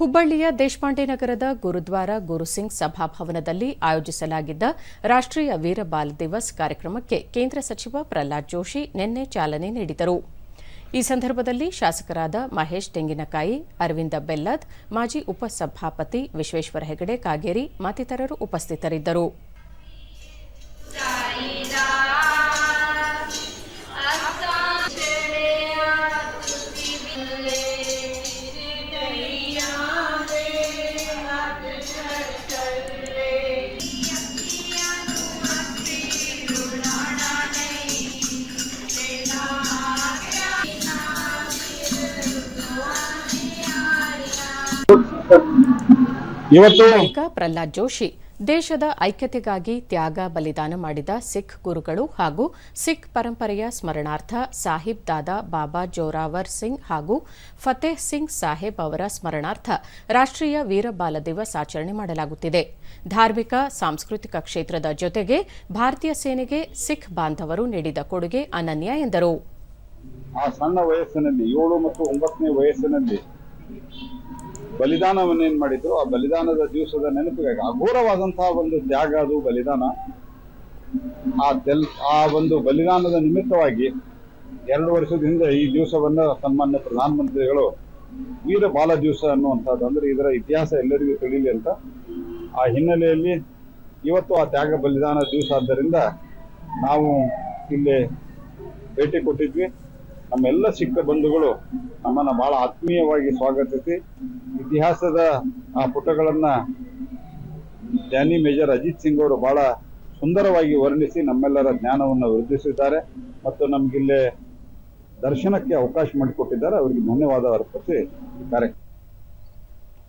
ಹುಬ್ಬಳ್ಳಿಯ ದೇಶಪಾಂಡೆ ನಗರದ ಗುರುದ್ವಾರ ಗುರುಸಿಂಗ್ ಸಭಾಭವನದಲ್ಲಿ ಆಯೋಜಿಸಲಾಗಿದ್ದ ರಾಷ್ಟ್ರೀಯ ವೀರ ಬಾಲ್ ದಿವಸ್ ಕಾರ್ಯಕ್ರಮಕ್ಕೆ ಕೇಂದ್ರ ಸಚಿವ ಪ್ರಹ್ಲಾದ್ ಜೋಶಿ ನಿನ್ನೆ ಚಾಲನೆ ನೀಡಿದರು. ಈ ಸಂದರ್ಭದಲ್ಲಿ ಶಾಸಕರಾದ ಮಹೇಶ್ ತೆಂಗಿನಕಾಯಿ, ಅರವಿಂದ ಬೆಲ್ಲದ್, ಮಾಜಿ ಉಪಸಭಾಪತಿ ವಿಶ್ವೇಶ್ವರ ಹೆಗಡೆ ಕಾಗೇರಿ ಮತ್ತಿತರರು ಉಪಸ್ಥಿತರಿದ್ದರು. ಬಳಿಕ ಪ್ರಹ್ಲಾದ್ ಜೋಶಿ ದೇಶದ ಐಕ್ಯತೆಗಾಗಿ ತ್ಯಾಗ ಬಲಿದಾನ ಮಾಡಿದ ಸಿಖ್ ಗುರುಗಳು ಹಾಗೂ ಸಿಖ್ ಪರಂಪರೆಯ ಸ್ಮರಣಾರ್ಥ ಸಾಹಿಬ್ ದಾದಾ ಬಾಬಾ ಜೋರಾವರ್ ಸಿಂಗ್ ಹಾಗೂ ಫತೇಹ್ ಸಿಂಗ್ ಸಾಹೇಬ್ ಅವರ ಸ್ಮರಣಾರ್ಥ ರಾಷ್ಟ್ರೀಯ ವೀರ ಬಾಲ ದಿವಸ್ ಆಚರಣೆ ಮಾಡಲಾಗುತ್ತಿದೆ. ಧಾರ್ಮಿಕ ಸಾಂಸ್ಕೃತಿಕ ಕ್ಷೇತ್ರದ ಜೊತೆಗೆ ಭಾರತೀಯ ಸೇನೆಗೆ ಸಿಖ್ ಬಾಂಧವರು ನೀಡಿದ ಕೊಡುಗೆ ಅನನ್ಯ ಎಂದರು. ಆ ಸಣ್ಣ ವಯಸ್ಸಿನಲ್ಲಿ ಏಳು ಮತ್ತು ಒಂಬತ್ತನೇ ವಯಸ್ಸಿನಲ್ಲಿ ಬಲಿದಾನವನ್ನೇನ್ ಮಾಡಿದ್ರು? ಆ ಬಲಿದಾನದ ದಿವಸದ ನೆನಪಿಗಾಗಿ ಅಘೋರವಾದಂತಹ ಒಂದು ತ್ಯಾಗ ಅದು, ಬಲಿದಾನ. ಆ ದೆಲ್, ಆ ಒಂದು ಬಲಿದಾನದ ನಿಮಿತ್ತವಾಗಿ ಎರಡು ವರ್ಷದ ಹಿಂದೆ ಈ ದಿವಸವನ್ನ ಸನ್ಮಾನ್ಯ ಪ್ರಧಾನಮಂತ್ರಿಗಳು ವೀರ ಬಾಲ ದಿವಸ ಅನ್ನುವಂಥದ್ದು. ಅಂದ್ರೆ ಇದರ ಇತಿಹಾಸ ಎಲ್ಲರಿಗೂ ತಿಳಿಲಿ ಅಂತ. ಆ ಹಿನ್ನೆಲೆಯಲ್ಲಿ ಇವತ್ತು ಆ ತ್ಯಾಗ ಬಲಿದಾನ ದಿವಸ ಆದ್ದರಿಂದ ನಾವು ಇಲ್ಲಿ ಭೇಟಿ ಕೊಟ್ಟಿದ್ವಿ. ನಮ್ಮೆಲ್ಲ ಸಿಕ್ಕ ಬಂಧುಗಳು ನಮ್ಮನ್ನ ಬಹಳ ಆತ್ಮೀಯವಾಗಿ ಸ್ವಾಗತಿಸಿ ಇತಿಹಾಸದ ಆ ಪುಟಗಳನ್ನ ಡ್ಯಾನಿ ಮೇಜರ್ ಅಜಿತ್ ಸಿಂಗ್ ಅವರು ಬಹಳ ಸುಂದರವಾಗಿ ವರ್ಣಿಸಿ ನಮ್ಮೆಲ್ಲರ ಜ್ಞಾನವನ್ನು ವೃದ್ಧಿಸಿದ್ದಾರೆ. ಮತ್ತು ನಮ್ಗಿಲ್ಲೇ ದರ್ಶನಕ್ಕೆ ಅವಕಾಶ ಮಾಡಿಕೊಟ್ಟಿದ್ದಾರೆ. ಅವರಿಗೆ ಧನ್ಯವಾದ ಅರ್ಪಿಸಿ ಕಾರ್ಯಕ್ರಮ